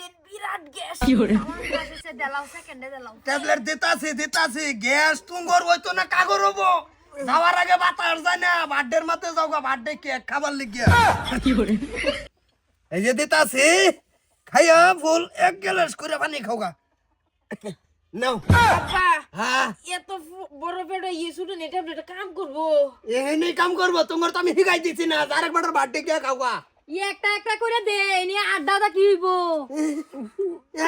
দিন বিরাট গ্যাস। কি করে? আমার গ্যাস এসে দেলাও সেকেন্ডে দেলাও। ট্যাবলেট দিতাছি দিতাছি গ্যাস তুঙ্গর হইতো না কাগর হব। যাওয়ার আগে বাতাস যায় না বার্থডের মাতে যাও গা বার্থডে কেক খাবার লিখিয়া এই যে দিতাছি খাইয়া ফুল এক গ্লাস করে পানি খাওগা নাও। বাবা হ্যাঁ। এত বড় ইয়ে কাম করব। এখানে কাম করব তোমার তো আমি শিখাই দিছি না আরেক বাটার বার্থডে কেক খাওগা ই একটা একটা করে দে নিয়ে আড্ডা দা কি হইব?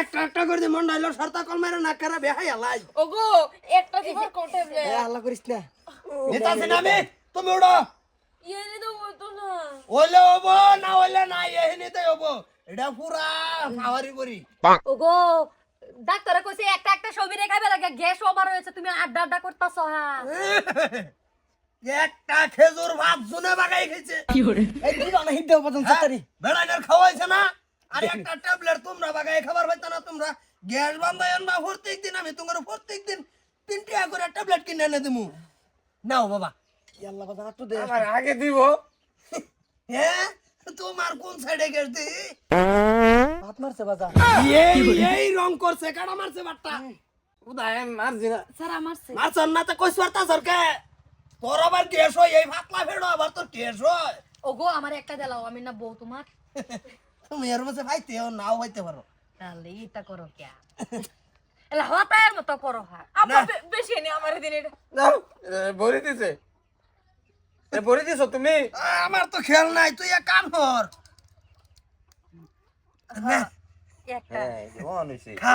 একটা একটা করে দিয়ে মন নাইলো সরতা কল মেরে না করে বেহাই আলাই ওগো একটা কোন ট্যাবলেট আল্লাহ করিস না। না আমি তুমি উড়ো। ইয়ে নে তো না। হইলে হব না হইলে না হব। এটা পুরা খাওয়ারি করি ওগো ডাক্তারে কইছে একটা একটা ছবি রেখাবে লাগে গ্যাস ওভার হয়েছে তুমি আড্ডা আড্ডা করতাছ হ্যাঁ। একটা খেজুর ভাত শুনে বাগাই খেয়েছে। এই দিবা না হিদ্দেও পর্যন্ত তারি বেড়াইনের খাওয়াইছে না? আর একটা ট্যাবলেট তোমরা বাগাই খাবার পাইতো না তোমরা। গ্যাস বান্ধাই আনবা প্রত্যেক দিন আমি তোমার প্রত্যেক দিন তিন করে ট্যাবলেট কিনে এনে দিমু। নাও বাবা। আল্লাহ বাজার তো দে। আমার আগে দিব। হ্যাঁ? তোমার কোন সাইডে গ্যাস দি ভাত মারছে বাজার এই এই রং করছে কাটা মারছে বাট্টা। উদয় মারছি না। স্যার আমার সে মারছন না তো কইস পারতা সরকে তোর আবার গ্যাস হয়? এই ফাতলা ফেড়ো আবার তোর গ্যাস হয়? ওগো আমার একটা দেলাও আমি না বউ তোমার। তুমি এর মধ্যে ভাইতেও নাও হইতে পারো। তাহলে এটা করো কে এলা হতায়ের মতো করো হ্যাঁ আপা বেশি নি আমার দিন এটা। নাও ভরে দিছে? এ ভরে দিছো তুমি? আমার তো খেয়াল নাই তুই এক কাম কর। নে, একটা। হইছে খা।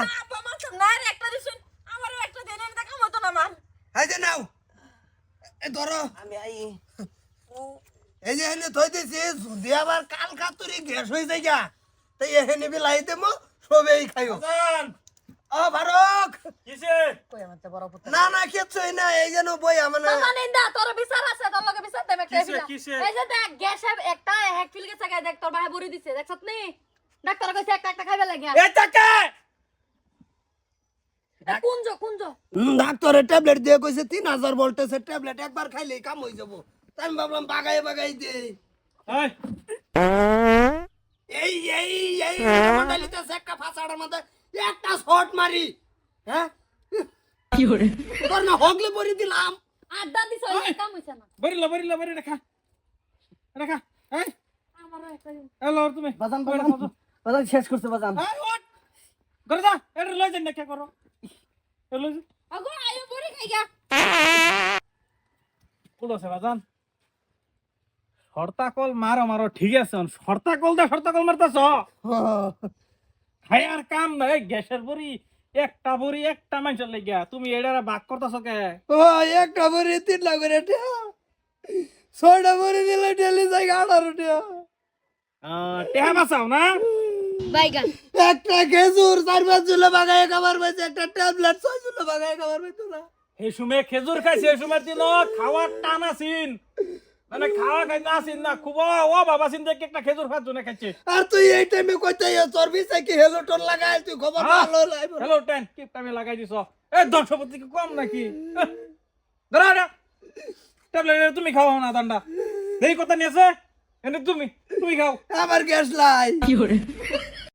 না রে একটা দিছুন। আমারও একটা দেন এটা কাম হতো না আমার এই যে নাও। এই ধরো। আমি আই। এই যে এনে থই দিছি যদি আবার কাল খাতুরি গ্যাস হয়ে যায় গা তাই এখানে বিলাই দেবো সবেই খাইও ও ভারক কিসে? কই আমার বড় পুত্র? না না কিচ্ছুই না এই যেন বই আমার মামা নিন্দা তোর বিচার আছে তোর লগে বিচার দেব একটা কিসে, কিসে? এই যে দেখ গ্যাস একটা এক ফিল গেছে দেখ তোর ভাই বড়ি দিছে দেখছত নি? ডাক্তার কইছে একটা একটা খাইবে লাগিয়া টাকা কুঞ্জ কুঞ্জ ডাক্তারের ট্যাবলেট দিয়ে কইছে তিন হাজার ভোল্টেজের ট্যাবলেট একবার খাইলেই কাম হয়ে যাব। তাই আমি ভাবলাম বাগাই বাগাই দে। এই। এই এই এই মন্ডলিতে একটা ফাঁসাড়ার মধ্যে একটা শট মারি হ্যাঁ? তোর না হগলে পরি দিলাম। আড্ডা দিছ কাম হইছে না। বরিলা বরিলা বরি রাখা। রাখা এই। আমারও একটা হ্যালো তুমি। বাজান বাজান। বাজান শেষ করছে বাজান। করে দা এটা লই যান না কে করো? যান আগো আয়ো বড়ি খাইগা কুলো সে বাজান? সর্তাকল মারো মারো ঠিক আছে সর্তাকল দা মারতাছ কাম নাই গ্যাসের বড়ি একটা বড়ি একটা মানুষের লাগিয়া। তুমি এটারে বাক করতাছ কে? ও একটা বড়ি তিনটা করে টিয়া ছয়টা বড়ি দিলে ঠেলি যায় আঠারো টিয়া টেহা বাঁচাও না? বাইগান। একটা খেজুর চার পাঁচ জুলে বাগায় খাবার পাইছে একটা ট্যাবলেট ছয় জুলে বাগায় খাবার পাইতো না এই সময় খেজুর খাইছে এই সময় দিন খাওয়ার টান আসিন মানে খাওয়া খাই না আসিন না খুব ও বাবা সিন দেখে একটা খেজুর খাওয়ার জন্য খাচ্ছে আর তুই এই টাইমে কইতে তোর বিছে কি হেলো টোন লাগাই তুই খবর হ্যাঁ। ভালো লাইব হ্যালো টেন কি টাইমে লাগাই দিছ? এ দর্শপতি কি কম নাকি? ধরা ধরা ট্যাবলেট তুমি খাও না দান্ডা এই কথা নিয়েছে? এনে তুমি তুমি খাও। আমার গ্যাস লাই।